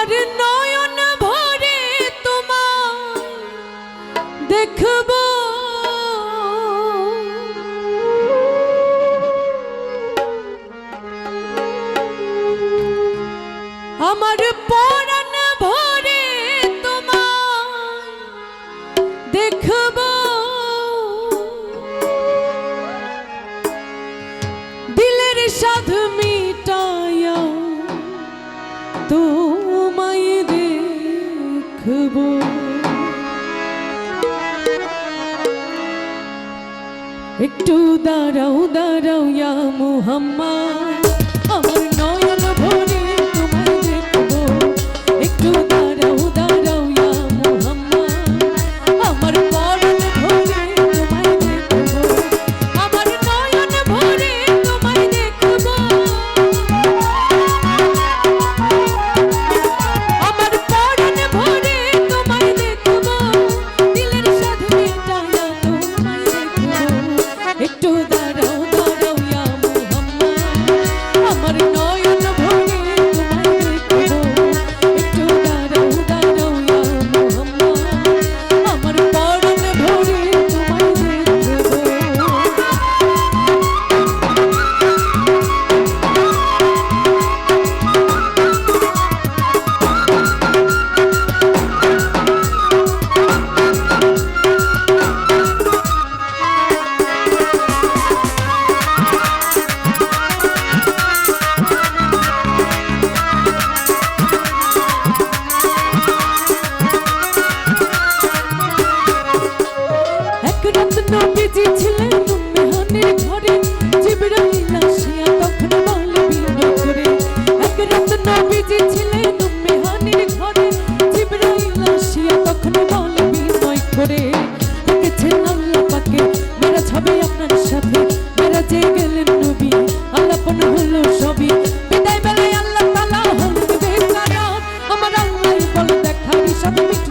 আমার নয়ন ভরে তোমায় দেখব। আমার পরাণ ভরে তোমায় দেখব। দিলের সাধু মিটায়া তোমায় দেখব। একটু দাঁড়াও দাঁড়াও ইয়া মুহাম্মদ সকল দেখা বিষাদ মিঠু